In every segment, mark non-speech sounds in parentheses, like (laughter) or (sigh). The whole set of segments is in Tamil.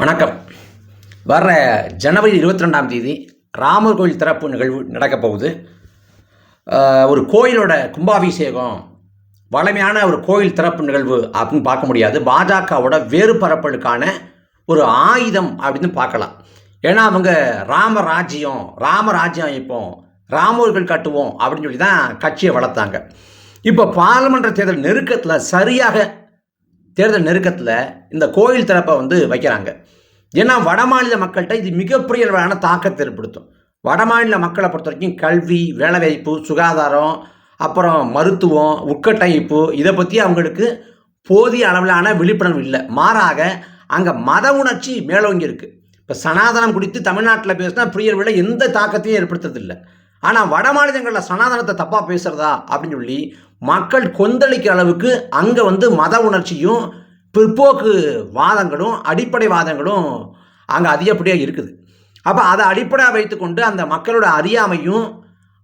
வணக்கம். வர்ற ஜனவரி இருபத்தி ரெண்டாம் தேதி ராமர் கோயில் திறப்பு நிகழ்வு நடக்கப் போகுது. ஒரு கோயிலோட கும்பாபிஷேகம் வளமையான ஒரு கோயில் திறப்பு நிகழ்வு அப்படின்னு பார்க்க முடியாது. பாஜகவோட வேறு பரப்பலுக்கான ஒரு ஆயுதம் அப்படின்னு பார்க்கலாம். ஏன்னா அவங்க ராமராஜ்யம் ராமராஜ்யம் அமைப்போம் ராமர்கள் கட்டுவோம் அப்படின்னு சொல்லி தான் கட்சியை வளர்த்தாங்க. இப்போ பாராளுமன்ற தேர்தல் நெருக்கத்தில் சரியாக தேர்தல் நெருக்கத்தில் இந்த கோயில் திறப்பை வந்து வைக்கிறாங்க. ஏன்னா வடமாநில மக்கள்கிட்ட இது மிகப்பெரிய அளவிலான தாக்கத்தை ஏற்படுத்தும். வடமாநில மக்களை பொறுத்த வரைக்கும் கல்வி வேலைவாய்ப்பு சுகாதாரம் அப்புறம் மருத்துவம் உட்கட்டமைப்பு இதை பற்றி அவங்களுக்கு போதிய அளவிலான விழிப்புணர்வு இல்லை. மாறாக அங்கே மத உணர்ச்சி மேலோங்கி இருக்குது இப்போ சனாதனம் குறித்து தமிழ்நாட்டில் பேசினா பிரியர் விட எந்த தாக்கத்தையும் ஏற்படுத்துறதில்லை. ஆனால் வட மாநிலங்களில் சனாதனத்தை தப்பாக பேசுகிறதா அப்படின்னு சொல்லி மக்கள் கொந்தளிக்கிற அளவுக்கு அங்கே வந்து மத உணர்ச்சியும் பிற்போக்கு வாதங்களும் அடிப்படை வாதங்களும் அங்கே அதிகப்படியாக இருக்குது. அப்போ அதை அடிப்படையாக வைத்துக்கொண்டு அந்த மக்களோட அறியாமையும்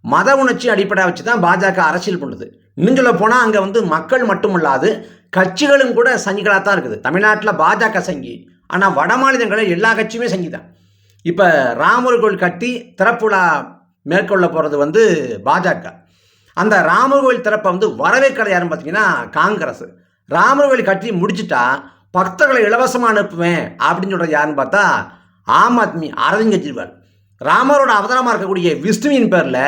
மத உணர்ச்சி அடிப்படையாக வச்சு தான் பாஜக அரசியல் பண்ணுது. இன்னும் சொல்ல போனால் அங்கே வந்து மக்கள் மட்டுமல்லாது கட்சிகளும் கூட சங்கிகளாக தான் இருக்குது. தமிழ்நாட்டில் பாஜக சங்கி ஆனால் வட மாநிலங்களில் எல்லா கட்சியுமே சங்கி தான். இப்போ ராமர் கோயில் கட்டி திறப்புலா மேற்கொள்ள போகிறது வந்து பாஜக. அந்த ராமர் கோயில் திறப்பை வந்து வரவேற்கிறது யாருன்னு பார்த்தீங்கன்னா காங்கிரஸ். ராமர் கோயில் கட்டி முடிச்சிட்டா பக்தர்களை இலவசமாக அனுப்புவேன் அப்படின்னு சொல்கிறது யாருன்னு பார்த்தா ஆம் ஆத்மி அரவிந்த் கெஜ்ரிவால். ராமரோட அவதாரமாக இருக்கக்கூடிய விஷ்ணுவின் பேரில்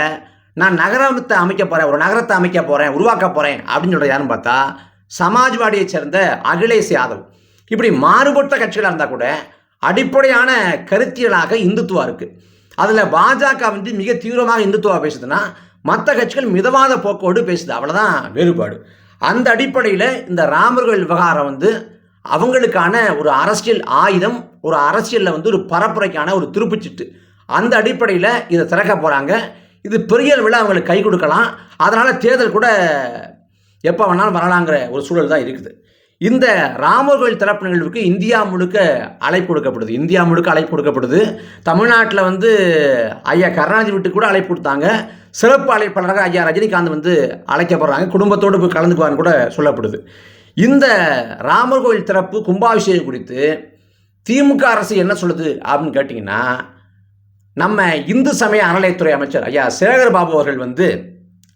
நான் நகரத்தை அமைக்க போகிறேன் ஒரு நகரத்தை அமைக்க போகிறேன் உருவாக்க போகிறேன் அப்படின்னு சொல்கிற யாருன்னு பார்த்தா சமாஜ்வாடியை சேர்ந்த அகிலேஷ் யாதவ். இப்படி மாறுபட்ட கட்சிகளாக இருந்தால் கூட அடிப்படையான கருத்தியலாக இந்துத்துவா இருக்குது அதில் பாஜக வந்து மிக தீவிரமாக இந்துத்துவா பேசுதுன்னா மற்ற கட்சிகள் மிதவாத போக்கோடு பேசுது. அவ்வளோதான் வேறுபாடு. அந்த அடிப்படையில் இந்த ராமர்கள் விவகாரம் வந்து அவங்களுக்கான ஒரு அரசியல் ஆயுதம் ஒரு அரசியலில் வந்து ஒரு பரப்புரைக்கான ஒரு திருப்புச்சிட்டு அந்த அடிப்படையில் இதை திறக்க போகிறாங்க இது பெரிய அளவில் அவங்களுக்கு கை கொடுக்கலாம். அதனால் தேர்தல் கூட எப்போ வேணாலும் வரலாங்கிற ஒரு சூழல் தான் இருக்குது. இந்த ராமர் கோயில் திறப்பு நிகழ்வுக்கு இந்தியா முழுக்க அழைப்பு கொடுக்கப்படுது. இந்தியா முழுக்க அழைப்பு கொடுக்கப்படுது. தமிழ்நாட்டில் வந்து ஐயா கருணாநிதி வீட்டுக்கு கூட அழைப்பு கொடுத்தாங்க. சிறப்பு அழைப்பாளராக ஐயா ரஜினிகாந்த் வந்து அழைக்கப்படுறாங்க. குடும்பத்தோடு போய் கலந்துக்குவான்னு கூட சொல்லப்படுது. இந்த ராமர் கோயில் திறப்பு கும்பாபிஷேகம் குறித்து திமுக அரசு என்ன சொல்லுது அப்படின்னு கேட்டிங்கன்னா நம்ம இந்து சமய அறநிலையத்துறை அமைச்சர் ஐயா சேகர் பாபு அவர்கள் வந்து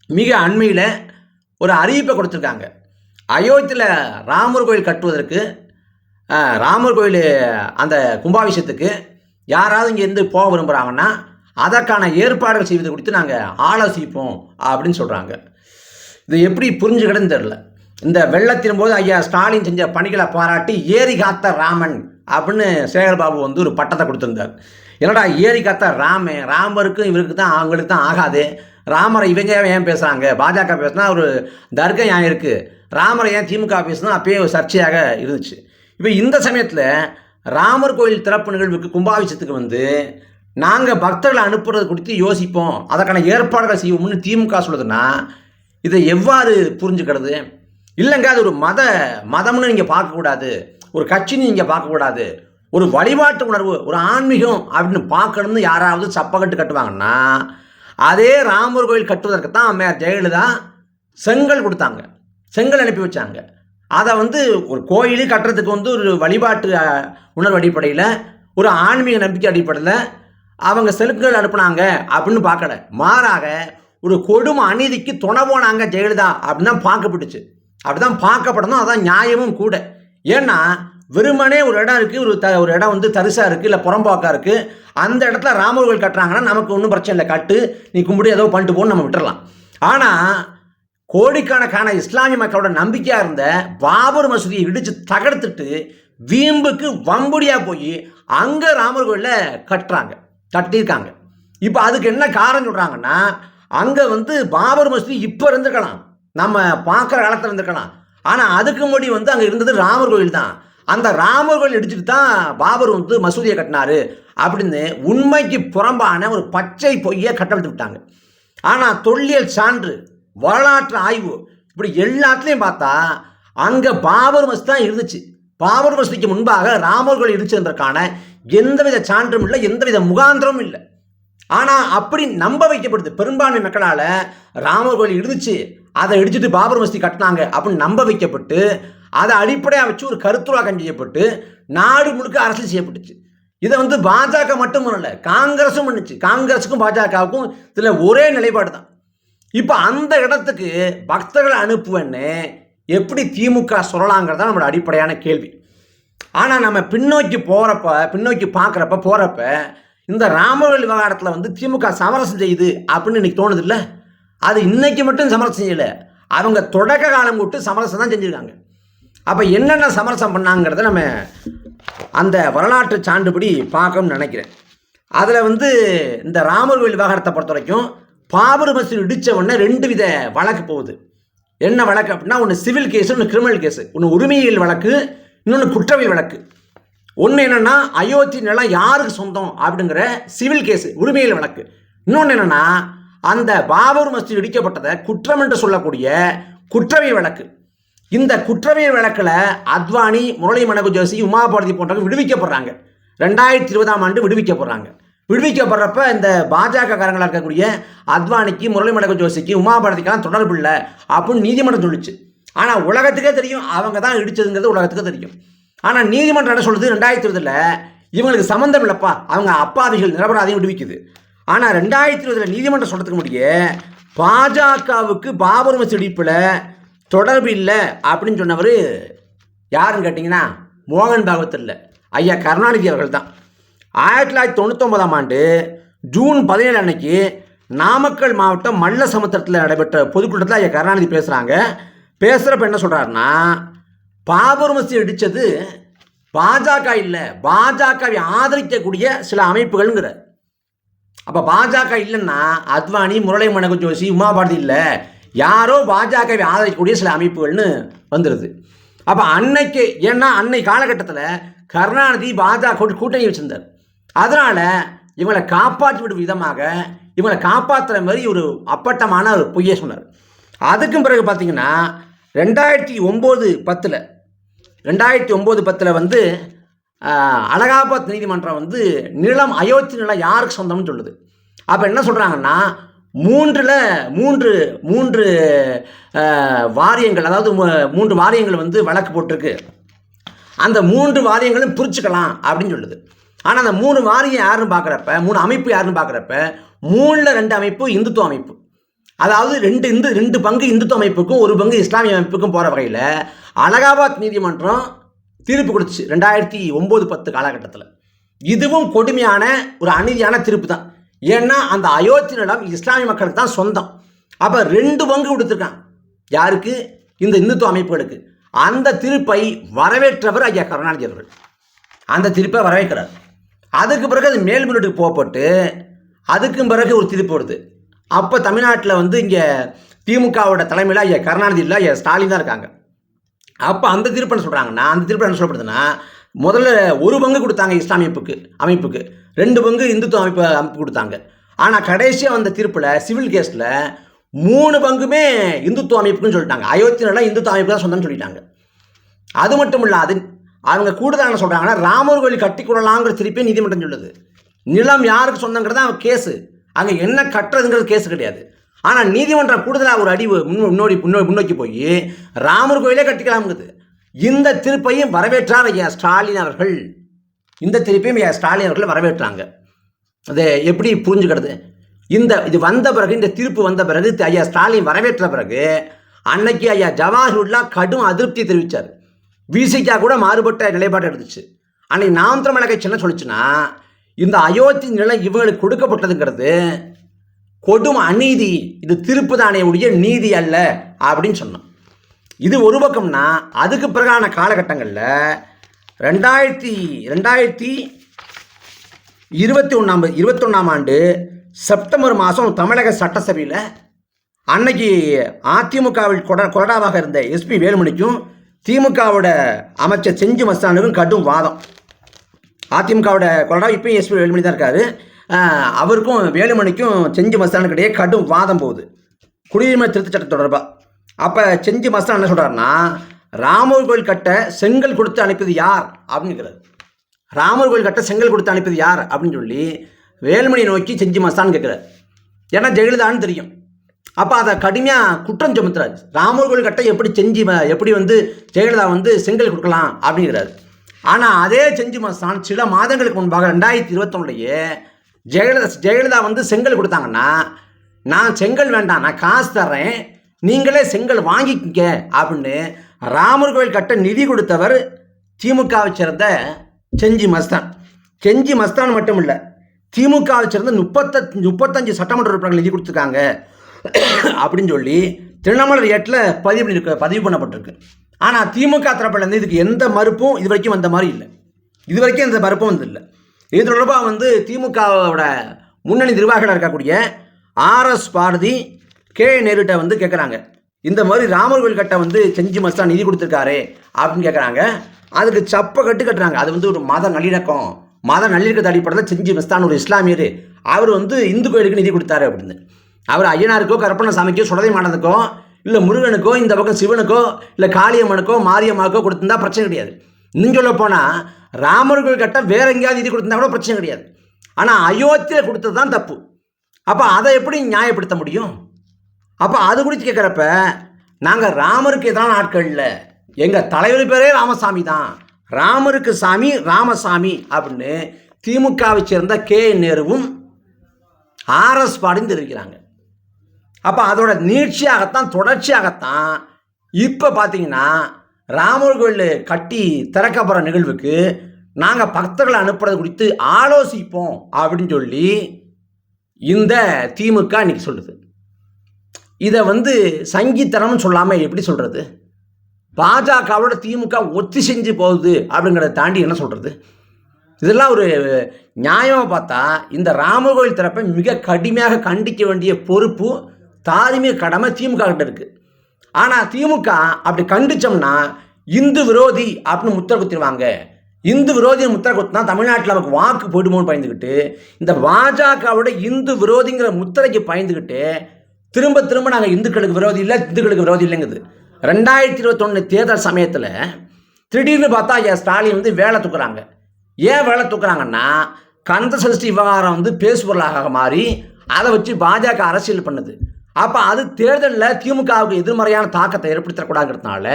மிக அண்மையில் ஒரு அறிவிப்பை கொடுத்துருக்காங்க. அயோத்தியில் ராமர் கோயில் கட்டுவதற்கு ராமர் கோயில் அந்த கும்பாபிஷேகத்துக்கு யாராவது இங்கேருந்து போக விரும்புகிறாங்கன்னா அதற்கான ஏற்பாடுகள் செய்வது குறித்து நாங்கள் ஆலோசிப்போம் அப்படின்னு சொல்கிறாங்க இது எப்படி புரிஞ்சுக்கிடுன்னு தெரில இந்த வெள்ளத்தின் போது ஐயா ஸ்டாலின் செஞ்ச பணிகளை பாராட்டி ஏரி காத்த ராமன் அப்படின்னு சேகர்பாபு வந்து ஒரு பட்டத்தை கொடுத்துருந்தார். என்னடா ஏரி காத்த ராமே ராமருக்கும் இவருக்கு தான் அவங்களுக்கு தான் ஆகாது. ராமரை இவங்க ஏன் பேசுகிறாங்க பாஜக பேசுனா ஒரு தர்க்கம் ஏன் இருக்குது ராமரை ஏன் திமுக பேசுனா அப்பயே சர்ச்சையாக இருந்துச்சு. இப்போ இந்த சமயத்தில் ராமர் கோயில் திறப்பு நிகழ்வுக்கு கும்பாபிஷத்துக்கு வந்து நாங்கள் பக்தர்களை அனுப்புறது குறித்து யோசிப்போம். அதற்கான ஏற்பாடுகள் செய்வோம்னு திமுக சொல்லுதுன்னா இதை எவ்வாறு புரிஞ்சுக்கிறது? இல்லைங்க அது ஒரு மத மதம்னு நீங்கள் பார்க்கக்கூடாது. ஒரு கட்சின்னு நீங்கள் பார்க்கக்கூடாது. ஒரு வழிபாட்டு உணர்வு ஒரு ஆன்மீகம் அப்படின்னு பார்க்கணும்னு யாராவது சப்பக்கட்டு கட்டுவாங்கன்னா அதே ராமர் கோயில் கட்டுவதற்கு தான் அம்மையார் ஜெயலலிதா செங்கல் கொடுத்தாங்க. செங்கல் அனுப்பி வச்சாங்க. அதை வந்து ஒரு கோயிலு கட்டுறதுக்கு வந்து ஒரு வழிபாட்டு உணர்வு அடிப்படையில் ஒரு ஆன்மீக நம்பிக்கை அடிப்படையில் அவங்க செலுக்குகள் அனுப்புனாங்க அப்படின்னு பார்க்கல. மாறாக ஒரு கொடும் அநீதிக்கு துணை போனாங்க ஜெயலலிதா அப்படின்னு தான் பார்க்கப்பட்டுச்சு. அப்படிதான் பார்க்கப்படணும் அதான் நியாயமும் கூட. ஏன்னா வெறுமனே ஒரு இடம் இருக்குது ஒரு த ஒரு இடம் வந்து தரிசாக இருக்குது இல்லை புறம்போக்காக இருக்குது அந்த இடத்துல ராமர் கோயில் கட்டுறாங்கன்னா நமக்கு ஒன்றும் பிரச்சனை இல்லை. கட்டு நீ கும்பிட்டு ஏதோ பண்ணிட்டு போன்னு நம்ம விட்டுறலாம். ஆனால் கோடிக்கணக்கான இஸ்லாமிய மக்களோட நம்பிக்கையாக இருந்த பாபர் மசூதியை இடித்து தகர்த்துட்டு வீம்புக்கு வம்புடியாக போய் அங்கே ராமர் கோயிலில் கட்டுறாங்க கட்டியிருக்காங்க. இப்போ அதுக்கு என்ன காரணம் சொல்கிறாங்கன்னா அங்கே வந்து பாபர் மசூதி இப்போ இருந்திருக்கலாம். நம்ம பார்க்குற காலத்தில் இருந்திருக்கலாம். ஆனால் அதுக்கு முன்னாடி வந்து அங்கே இருந்தது ராமர் கோயில் தான். அந்த ராமர் கோயில் இடிச்சிட்டு தான் பாபர் வந்து மசூதியை கட்டினாரு அப்படின்னு உண்மைக்கு புறம்பான ஒரு பச்சை பொய்யை கட்டவிழ்த்து விட்டாங்க. ஆனால் தொல்லியல் சான்று வரலாற்று ஆய்வு. இப்படி எல்லாத்துலேயும் பார்த்தா அங்கே பாபர் வசதி தான் இருந்துச்சு. பாபர் வசதிக்கு முன்பாக ராமர் கோயில் இருந்துச்சுன்றதுக்கான எந்தவித சான்றும் இல்லை எந்தவித முகாந்திரமும் இல்லை. ஆனால் அப்படி நம்ப வைக்கப்படுது. பெரும்பான்மை மக்களால் ராமர் கோயில் இருந்துச்சு அதை இடிச்சுட்டு பாபர் மஸ்தி கட்டினாங்க அப்படின்னு நம்ப வைக்கப்பட்டு அதை அடிப்படையாக வச்சு ஒரு கருத்துருவாக்கம் செய்யப்பட்டு நாடு முழுக்க அரசியல் செய்யப்பட்டுச்சு. இதை வந்து பாஜக மட்டும் பண்ணல காங்கிரஸும் பண்ணுச்சு. காங்கிரஸுக்கும் பாஜகவுக்கும் இதில் ஒரே நிலைப்பாடு தான். இப்போ அந்த இடத்துக்கு பக்தர்களை அனுப்புவேன்னு எப்படி திமுக சொல்லலாங்கிறது தான் நம்மளோட அடிப்படையான கேள்வி. ஆனால் நம்ம பின்னோக்கி போகிறப்ப பின்னோக்கி பார்க்குறப்ப போகிறப்ப இந்த ராமர்கள் விவகாரத்தில் வந்து திமுக சமரசம் செய்யுது அப்படின்னு இன்னைக்கு தோணுது இல்லை அது இன்னைக்கு மட்டும் சமரசம் செய்யலை. அவங்க தொடக்க காலம் விட்டு சமரசம் தான் செஞ்சுருக்காங்க. அப்போ என்னென்ன சமரசம் பண்ணாங்கிறத நம்ம அந்த வரலாற்று சான்றுபடி பார்க்கணும்னு நினைக்கிறேன். அதில் வந்து இந்த ராமர் கோயில் விவகாரத்தை பொறுத்த வரைக்கும் பாபர் மசூதி இடித்த உடனே ரெண்டு வித வழக்கு போகுது. என்ன வழக்கு அப்படின்னா ஒன்று சிவில் கேஸு ஒன்று கிரிமினல் கேஸு. ஒன்று உரிமையியல் வழக்கு இன்னொன்று குற்றவியல் வழக்கு. ஒன்று என்னென்னா அயோத்தி நிலம் யாருக்கு சொந்தம் அப்படிங்கிற சிவில் கேஸு உரிமையியல் வழக்கு. இன்னொன்று என்னென்னா அந்த பாபர் மஸ்ஜித் இடிக்கப்பட்டதை குற்றம் என்று சொல்லக்கூடிய குற்றவியல் வழக்கு. இந்த குற்றவியல் வழக்கில் அத்வானி முரளி மனகு ஜோசி உமாபாரதி போன்றவங்க விடுவிக்கப்படுறாங்க. ரெண்டாயிரத்தி இருபதாம் ஆண்டு விடுவிக்கப்படுறாங்க. விடுவிக்கப்படுறப்ப இந்த பாஜக காரங்களாக இருக்கக்கூடிய அத்வானிக்கு முரளி மடக ஜோசிக்கு உமாபாரதிக்கெல்லாம் தொடர்பு இல்லை அப்படின்னு நீதிமன்றம் சொல்லிச்சு. ஆனால் உலகத்துக்கே தெரியும். அவங்க தான் இடிச்சதுங்கிறது உலகத்துக்கு தெரியும். ஆனால் நீதிமன்றம் என்ன சொல்லுது? ரெண்டாயிரத்தி இருபதில் இவங்களுக்கு சம்மந்தம் இல்லைப்பா. அவங்க அப்பாவிகள் நிரபராதையும் விடுவிக்குது. ஆனால் ரெண்டாயிரத்தி இருபதில் நீதிமன்றம் சொல்கிறதுக்கு முடிய பாஜகவுக்கு பாபர் மசூதி இடிப்பில் தொடர்பு இல்லை அப்படின்னு சொன்னவர் யாருன்னு கேட்டிங்கன்னா மோகன் பாகவத் இல்லை. ஐயா கருணாநிதி அவர்கள் தான். ஆயிரத்தி தொள்ளாயிரத்தி தொண்ணூத்தொம்பதாம் ஆண்டு ஜூன் பதினேழு அன்னைக்கு நாமக்கல் மாவட்டம் மல்ல சமுத்திரத்தில் நடைபெற்ற பொதுக்கூட்டத்தில் ஐயா கருணாநிதி பேசுகிறாங்க பேசுகிறப்ப என்ன சொல்கிறாருன்னா பாபர் மசி இடித்தது பாஜக இல்லை பாஜகவை ஆதரிக்கக்கூடிய சில அமைப்புகள்ங்கிறார். அப்போ பாஜக இல்லைன்னா அத்வானி முரளி மனகு ஜோஷி உமா பாரதி இல்லை யாரோ பாஜகவை ஆதரிக்கக்கூடிய சில அமைப்புகள்னு வந்துடுது அப்போ அன்னைக்கு ஏன்னா அன்னை காலகட்டத்தில் கருணாநிதி பாஜக கூட்டணி வச்சிருந்தார். அதனால் இவங்களை காப்பாற்றி விடும் விதமாக இவங்களை காப்பாற்றுற மாதிரி ஒரு அப்பட்டமான ஒரு பொய்யை சொன்னார். அதுக்கும் பிறகு பார்த்தீங்கன்னா ரெண்டாயிரத்தி ஒம்பது பத்தில் ரெண்டாயிரத்தி ஒம்பது பத்தில் வந்து அலகாபாத் நீதிமன்றம் வந்து நிலம் அயோத்தி நிலம் யாருக்கு சொந்தம்னு சொல்லுது. அப்போ என்ன சொல்கிறாங்கன்னா மூன்றில் மூன்று மூன்று வாரியங்கள் அதாவது மூன்று வாரியங்கள் வந்து வழக்கு போட்டிருக்கு. அந்த மூன்று வாரியங்களும் பிரிச்சுக்கலாம் அப்படின்னு சொல்லுது. ஆனால் அந்த மூணு வாரியம் யாருன்னு பார்க்குறப்ப மூணு அமைப்பு யாருன்னு பார்க்குறப்ப மூணில் ரெண்டு அமைப்பு இந்துத்துவ அமைப்பு. அதாவது ரெண்டு இந்து ரெண்டு பங்கு இந்துத்துவ அமைப்புக்கும் ஒரு பங்கு இஸ்லாமிய அமைப்புக்கும் போகிற வகையில் அலகாபாத் நீதிமன்றம் தீர்ப்பு கொடுத்துச்சு ரெண்டாயிரத்தி ஒம்பது பத்து காலகட்டத்தில். இதுவும் கொடுமையான ஒரு அநீதியான தீர்ப்பு தான். ஏன்னா அந்த அயோத்தி நிலம் இஸ்லாமிய மக்களுக்கு தான் சொந்தம். அப்போ ரெண்டு பங்கு கொடுத்துருக்கான். யாருக்கு? இந்த இந்துத்துவ அமைப்புகளுக்கு. அந்த தீர்ப்பை வரவேற்றவர் ஐயா கருணாநிதி அவர்கள். அந்த தீர்ப்பை வரவேற்கிறார். அதுக்கு பிறகு அது மேல்முறையீட்டுக்கு போகப்பட்டு அதுக்கும் பிறகு ஒரு தீர்ப்பு வருது. அப்போ தமிழ்நாட்டில் வந்து இங்கே திமுகவோட தலைமையில் ஐயா கருணாநிதி இல்லை ஐயா ஸ்டாலின் தான் இருக்காங்க. அப்போ அந்த தீர்ப்பு என்ன சொல்கிறாங்கன்னா அந்த தீர்ப்பு என்ன சொல்லப்படுதுன்னா முதல்ல ஒரு பங்கு கொடுத்தாங்க இஸ்லாமியப்புக்கு அமைப்புக்கு. அமைப்புக்கு ரெண்டு பங்கு இந்துத்துவ அமைப்பு அமைப்பு கொடுத்தாங்க. ஆனால் கடைசியாக வந்த தீர்ப்பில் சிவில் கேஸில் மூணு பங்குமே இந்துத்துவ அமைப்புக்குன்னு சொல்லிட்டாங்க. அயோத்தி இந்துத்துவ அமைப்பு தான் சொந்தம்னு சொல்லிட்டாங்க. அது மட்டும் இல்லாது அவங்க கூடுதலாக என்ன சொல்கிறாங்கன்னா ராமர் கோயில் கட்டி கொள்ளலாங்கிற திருப்பி நீதிமன்றம் சொல்லுது. நிலம் யாருக்கு சொந்தங்கிறது அவன் கேஸு. அங்கே என்ன கட்டுறதுங்கிறது கேஸ் கிடையாது. ஆனால் நீதிமன்றம் கூடுதலாக ஒரு அடிவு முன்னோடி முன்னோ முன்னோக்கி போய் ராமர் கோயிலே கட்டிக்கலாம்ங்குது. இந்த திருப்பையும் வரவேற்றார் ஐயா ஸ்டாலின் அவர்கள். இந்த திருப்பையும் ஐயா ஸ்டாலின் அவர்கள் வரவேற்றாங்க. அதை எப்படி புரிஞ்சுக்கிறது? இந்த இது வந்த பிறகு இந்த தீர்ப்பு வந்த பிறகு ஐயா ஸ்டாலின் வரவேற்ற பிறகு அன்னைக்கு ஐயா ஜவாஹர்லா கடும் அதிருப்தி தெரிவித்தார் விசிகா கூட மாறுபட்ட நிலைப்பாடு எடுத்துச்சு. அன்னைக்கு நாம் தமிழக கட்சி என்ன இந்த அயோத்தி நிலம் இவங்களுக்கு கொடுக்கப்பட்டதுங்கிறது கொடும் அநீதி இது திருப்பு உடைய நீதி அல்ல அப்படின்னு சொன்னோம். இது ஒரு பக்கம்னா அதுக்கு பிறகான காலகட்டங்களில் ரெண்டாயிரத்தி ரெண்டாயிரத்தி இருபத்தி ஒன்றாம் இருபத்தொன்னாம் ஆண்டு செப்டம்பர் மாதம் தமிழக சட்டசபையில் அன்னைக்கு அதிமுகவில் கொட கொறடாவாக இருந்த எஸ்பி வேலுமணிக்கும் திமுகவோட அமைச்சர் செஞ்சு மஸ்தானுக்கும் கடும் வாதம். அதிமுகவோட கொறடா இப்பயும் எஸ்பி வேலுமணி தான் இருக்காரு. அவருக்கும் வேலுமணிக்கும் செஞ்சு மஸ்தானுக்கு இடையே கடும் வாதம் போகுது. குடியுரிமை திருத்தச் சட்டம் தொடர்பாக அப்போ செஞ்சு மஸ்தான் என்ன சொல்கிறாருன்னா ராமர் கோயில் கட்ட செங்கல் கொடுத்து அனுப்பியது யார்? அப்படிங்கிறார். ராமர் கோயில் கட்ட செங்கல் கொடுத்து அனுப்பியது யார்? அப்படின்னு சொல்லி வேலுமணி நோக்கி செஞ்சு மஸ்தான் கேட்குறாரு. ஏன்னா ஜெயலலிதான்னு தெரியும். அப்போ அதை கடுமையாக குற்றம் சுமத்துறாரு. ராமர் கோயில் கட்ட எப்படி செஞ்சு எப்படி வந்து ஜெயலலிதா வந்து செங்கல் கொடுக்கலாம் அப்படிங்கிறாரு. ஆனால் அதே செஞ்சு மஸ்தான் சில மாதங்களுக்கு முன்பாக ரெண்டாயிரத்தி இருபத்தொன்னுலேயே ஜெயலலிதா ஜெயலலிதா வந்து செங்கல் கொடுத்தாங்கன்னா நான் செங்கல் வேண்டாம் நான் காசு தர்றேன் நீங்களே செங்கல் வாங்கிக்கங்க அப்படின்னு ராமர் கோயில் கட்ட நிதி கொடுத்தவர் திமுகவை சேர்ந்த செஞ்சி மஸ்தான். செஞ்சி மஸ்தான் மட்டும் இல்லை திமுகவை சேர்ந்த முப்பத்த முப்பத்தஞ்சு சட்டமன்ற உறுப்பினர்கள் நிதி கொடுத்துருக்காங்க. (coughs) அப்படின்னு சொல்லி திரிணாமுல் ஏட்டில் பதிவு பண்ணியிருக்க பதிவு பண்ணப்பட்டிருக்கு. ஆனால் திமுக தரப்புலேருந்து இதுக்கு எந்த மறுப்பும் இது வரைக்கும் வந்த மாதிரி இல்லை. இது வரைக்கும் எந்த மறுப்பும் வந்து இல்லை இது தொடர்பாக வந்து திமுகவோட முன்னணி நிர்வாகிகளாக இருக்கக்கூடிய ஆர்எஸ் பாரதி கே. நேருட்ட வந்து கேட்குறாங்க இந்த மாதிரி ராமர் கோயில் கட்ட வந்து செஞ்சி மஸ்தான் நிதி கொடுத்துருக்காரு அப்படின்னு கேட்குறாங்க அதுக்கு சப்ப கட்டு கட்டுறாங்க. அது வந்து ஒரு மத நல்லிணக்கம். மத நல்லிணக்கத்தை அடிப்படையில் செஞ்சி மஸ்தான் ஒரு இஸ்லாமியர். அவர் வந்து இந்து கோயிலுக்கு நிதி கொடுத்தாரு அப்படின்னு. அவர் ஐயனாருக்கோ கருப்பண்ண சாமிக்கோ சுடதை மாடனுக்கோ இல்லை முருகனுக்கோ இந்த பக்கம் சிவனுக்கோ இல்லை காளியம்மனுக்கோ மாரியம்மாவுக்கோ கொடுத்துருந்தா பிரச்சனை கிடையாது. இன்னும் சொல்ல போனால் ராமர்கள் கட்ட வேற எங்கேயாவது இது கொடுத்துருந்தா கூட பிரச்சனை கிடையாது. ஆனால் அயோத்தியில் கொடுத்தது தான் தப்பு. அப்போ அதை எப்படி நியாயப்படுத்த முடியும்? அப்போ அது குறித்து கேட்குறப்ப நாங்கள் ராமருக்கு எதிரான ஆட்கள் இல்லை. எங்கள் தலைவர் பேரே ராமசாமி தான். ராமருக்கு சாமி ராமசாமி அப்படின்னு திமுகவை சேர்ந்த கே நேருவும் ஆர்எஸ் பாடின்னு தெரிவிக்கிறாங்க. அப்போ அதோட நீட்சியாகத்தான் தொடர்ச்சியாகத்தான் இப்போ பார்த்தீங்கன்னா ராமர் கோயில் கட்டி திறக்கப்படுற நிகழ்வுக்கு நாங்கள் பக்தர்களை அனுப்புறது குறித்து ஆலோசிப்போம் அப்படின்னு சொல்லி இந்த திமுக இன்னைக்கு சொல்லுது. இதை வந்து சங்கித்தனம்னு சொல்லாமல் எப்படி சொல்கிறது பாஜகவோட திமுக ஒத்தி செஞ்சு போகுது அப்படிங்கிறத தாண்டி என்ன சொல்கிறது இதெல்லாம் ஒரு நியாயமாக பார்த்தா இந்த ராமர் கோயில் தரப்பை மிக கடுமையாக கண்டிக்க வேண்டிய பொறுப்பு தார்மீக கடமை திமுக கிட்ட இருக்கு. ஆனால் திமுக அப்படி கண்டிச்சோம்னா இந்து விரோதி அப்படின்னு முத்திர குத்திடுவாங்க. இந்து விரோதி முத்திர குத்தினா தமிழ்நாட்டில் நமக்கு வாக்கு போயிடுமோன்னு பயந்துக்கிட்டு இந்த பாஜகவோட இந்து விரோதிங்கிற முத்திரைக்கு பயந்துக்கிட்டு திரும்ப திரும்ப நாங்கள் இந்துக்களுக்கு விரோதி இல்லை இந்துக்களுக்கு விரோதி இல்லைங்குது. ரெண்டாயிரத்தி இருபத்தொன்று தேர்தல் சமயத்தில் திடீர்னு பார்த்தா ஐயா ஸ்டாலின் வந்து வேலை தூக்குறாங்க. ஏன் வேலை தூக்குறாங்கன்னா கந்த சஷ்டி விவகாரம் வந்து பேசுபொருளாக மாறி அதை வச்சு பாஜக அரசியல் பண்ணுது. அப்போ அது தேர்தலில் திமுகவுக்கு எதிர்மறையான தாக்கத்தை ஏற்படுத்தக்கூடாதுங்கிறதுனால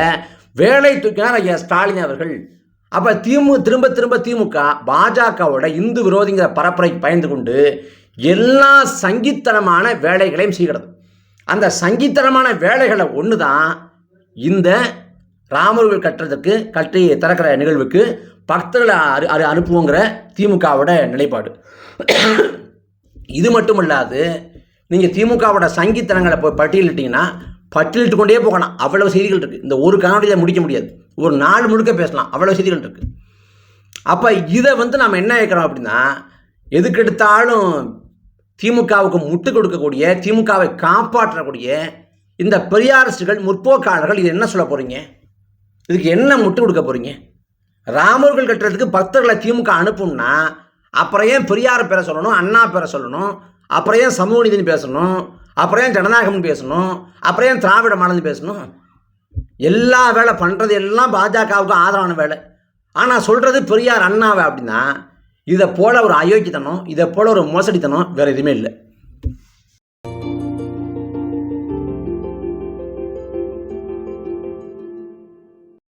வேலை தூக்கினார் ஐயா ஸ்டாலின் அவர்கள். அப்போ திமு திரும்ப திரும்ப திமுக பாஜகவோட இந்து விரோதிங்கிற பரப்புரைக்கு பயந்து கொண்டு எல்லா சங்கித்தனமான வேலைகளையும் செய்கிறது. அந்த சங்கித்தனமான வேலைகளை ஒன்று தான் இந்த ராமர்கள் கட்டுறதுக்கு கட்டி திறக்கிற நிகழ்வுக்கு பக்தர்களை அரு அரு அனுப்புவோங்கிற திமுகவோட நிலைப்பாடு. இது மட்டும் இல்லாது நீங்கள் திமுகவோட சங்கித்தனங்களை போய் பட்டியலிட்டீங்கன்னா பட்டியலிட்டு கொண்டே போகலாம். அவ்வளவு செய்திகள் இருக்குது இந்த ஒரு காணொலியில் முடிக்க முடியாது. ஒரு நாள் முழுக்க பேசலாம். அவ்வளோ செய்திகள் இருக்குது அப்போ இதை வந்து நம்ம என்ன கேட்குறோம் அப்படின்னா எதுக்கெடுத்தாலும் திமுகவுக்கு முட்டு கொடுக்கக்கூடிய திமுகவை காப்பாற்றக்கூடிய இந்த பெரியாரசுகள் முற்போக்காளர்கள் இது என்ன சொல்ல போகிறீங்க இதுக்கு என்ன முட்டு கொடுக்க போகிறீங்க ராமர்கள் கட்டுறதுக்கு பக்தர்களை திமுக அனுப்பும்னா அப்புறம் ஏன் பெரியார் பேரை சொல்லணும் அண்ணா பேரை சொல்லணும் அப்புறம் ஏன் சமூக நீதினு பேசணும்? அப்புறம் ஏன் ஜனநாயகம்னு பேசணும்? அப்புறம் ஏன் திராவிட மாடல்னு பேசணும்? எல்லா வேலை பண்ணுறது எல்லாம் பாஜகவுக்கு ஆதரவான வேலை. ஆனால் சொல்கிறது பெரியார் அண்ணாவை அப்படின்னா இதை போல் ஒரு அயோக்கியத்தனம் இதை போல் ஒரு மோசடித்தனம் வேறு எதுவுமே இல்லை.